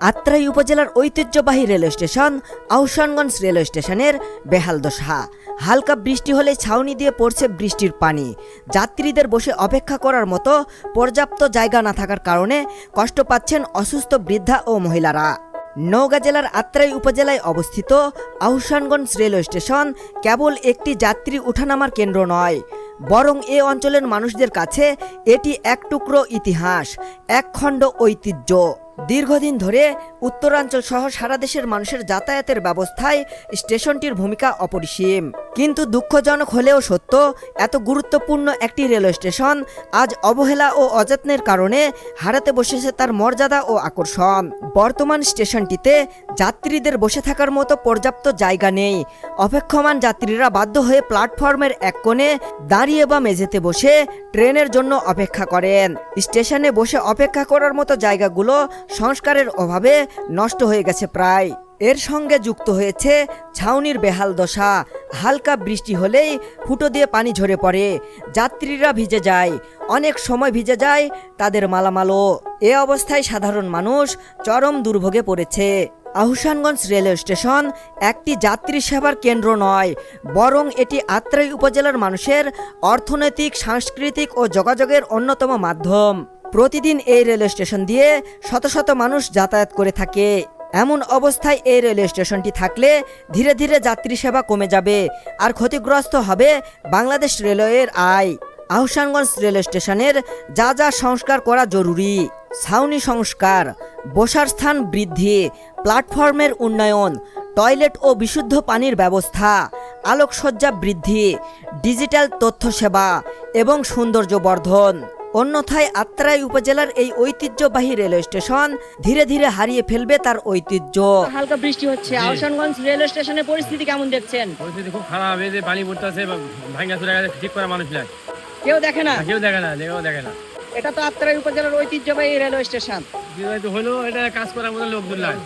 আত্রাই উপজেলার ঐতিহ্যবাহী railway station Ahsanganj railway স্টেশনের বেহাল দশা। হালকা বৃষ্টি হলে ছাউনি দিয়ে পড়ছে বৃষ্টির পানি। যাত্রীদের বসে অপেক্ষা করার মতো পর্যাপ্ত জায়গা না থাকার কারণে কষ্ট পাচ্ছেন অসুস্থ বৃদ্ধা ও মহিলারা। নওগাঁ জেলার আত্রাই উপজেলায় অবস্থিত আহসানগঞ্জ রেলওয়ে স্টেশন কেবল একটি যাত্রী উঠানামার কেন্দ্র নয়, বরং এ অঞ্চলের মানুষদের কাছে এটি এক টুকরো ইতিহাস, এক খণ্ড ঐতিহ্য। দীর্ঘদিন ধরে উত্তরাঞ্চল সহ সারা দেশের মানুষের যাতায়াতের ব্যবস্থায় স্টেশনটির ভূমিকা অপরিসীম। কিন্তু দুঃখজনক হলেও সত্য, এত গুরুত্বপূর্ণ একটি রেলওয়ে স্টেশন আজ অবহেলা ও অযত্নের কারণে হারাতে বসেছে তার মর্যাদা ও আকর্ষণ। বর্তমান স্টেশনটিতে যাত্রীদের বসে থাকার মতো পর্যাপ্ত জায়গা নেই। অপেক্ষমান যাত্রীরা বাধ্য হয়ে প্ল্যাটফর্মের এক কোণে দাঁড়িয়ে বা মেঝেতে বসে ট্রেনের জন্য অপেক্ষা করেন। স্টেশনে বসে অপেক্ষা করার মতো জায়গাগুলো সংস্কারের অভাবে নষ্ট হয়ে গেছে প্রায়। এর সঙ্গে যুক্ত হয়েছে ছাউনির বেহাল দশা। হালকা বৃষ্টি হলেই ফুটো দিয়ে পানি ঝরে পড়ে। যাত্রীরা ভিজে যায়। অনেক সময় ভিজে যায় তাদের মালামালও। এ অবস্থায় সাধারণ মানুষ চরম দুর্ভোগে পড়েছে। আহসানগঞ্জ রেলওয়ে স্টেশন একটি যাত্রী সেবার কেন্দ্র নয়, বরং এটি আত্রাই উপজেলার মানুষের অর্থনৈতিক, সাংস্কৃতিক ও যোগাযোগের অন্যতম মাধ্যম। প্রতিদিন এই রেলওয়ে স্টেশন দিয়ে শত শত মানুষ যাতায়াত করে থাকে। এমন অবস্থায় এই রেলওয়ে স্টেশনটি থাকলে ধীরে ধীরে যাত্রী সেবা কমে যাবে আর ক্ষতিগ্রস্ত হবে বাংলাদেশ রেলওয়ের আয়। আহসানগঞ্জ রেলওয়ে স্টেশনের যা যা সংস্কার করা জরুরি। ছাউনি সংস্কার, বসার স্থান বৃদ্ধি, প্ল্যাটফর্মের উন্নয়ন, টয়লেট ও বিশুদ্ধ পানির ব্যবস্থা, আলোকসজ্জা বৃদ্ধি, ডিজিটাল তথ্য সেবা এবং সৌন্দর্য বর্ধন অন্যথায় আত্রাই উপজেলার এই ঐতিহ্যবাহী রেলওয়ে স্টেশন ধীরে ধীরে হারিয়ে ফেলবে তার ঐতিহ্য। হালকা বৃষ্টি হচ্ছে। আহসানগঞ্জ রেলওয়ে স্টেশনের পরিস্থিতি কেমন দেখছেন? পরিস্থিতি খুব খারাপ। এই যে পানি পড়তেছে ভাঙ্গা চলে গেছে ঠিক করা মানুষ নাই। কেউ দেখে না? কেউ দেখে না কেউ দেখে না। এটা তো আত্রাই উপজেলার ঐতিহ্যবাহী রেলওয়ে স্টেশন। হলো এটা কাজ করার মতো লোকজন নাই।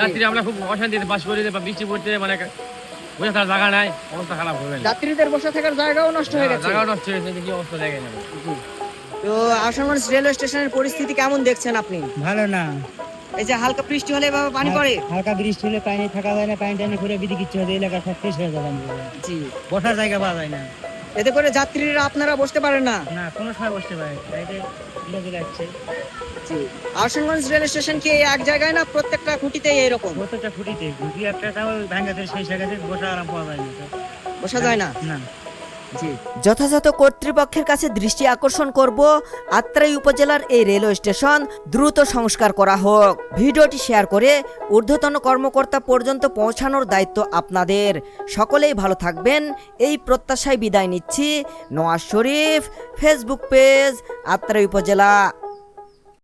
রাত্রি আমরা খুব অশান্তিতে বাস করি বা বৃষ্টি পড়তে মানে বসে থাকার জায়গা নাই অবস্থা খারাপ হবে যাত্রীদের বসে থাকার জায়গাও নষ্ট হয়ে গেছে। জায়গা নষ্ট হয়েছে কি অবস্থা দেখে না তো আসামগঞ্জ রেলওয়ে স্টেশনের পরিস্থিতি কেমন দেখছেন আপনি? ভালো না। এই যে হালকা বৃষ্টি হলে এভাবে পানি পড়ে? হালকা বৃষ্টি হলে পানি থাকা যায় না পানি টানি করে বিধি কিচ্ছু হয়ে এলাকা সব শেষ হয়ে যাবে জি। বসার জায়গা পাওয়া যায় না। এতে করে যাত্রীরা আপনারা বসতে পারেন না? না কোনো সময় বসতে পারে গাড়িতে লোক লাগছে জি। আসামগঞ্জ রেল স্টেশন কি এক জায়গায় না প্রত্যেকটা খুঁটিতে এরকম প্রত্যেকটা ফুটিতে ঘুটি একটা তাও ভাঙ্গাতে সেই জায়গাতে বসা আরাম পাওয়া যায় না বসা যায় না? না। যথাযথ কর্তৃপক্ষের কাছে দৃষ্টি আকর্ষণ করব। আত্রাই উপজেলার এই রেলওয়ে স্টেশন দ্রুত সংস্কার করা হোক। ভিডিওটি শেয়ার করে ঊর্ধ্বতন কর্মকর্তা পর্যন্ত পৌঁছানোর দায়িত্ব আপনাদের। সকলেই ভালো থাকবেন। এই প্রত্যাশায় বিদায় নিচ্ছি। নওয়াজ শরীফ ফেসবুক পেজ আত্রাই উপজেলা।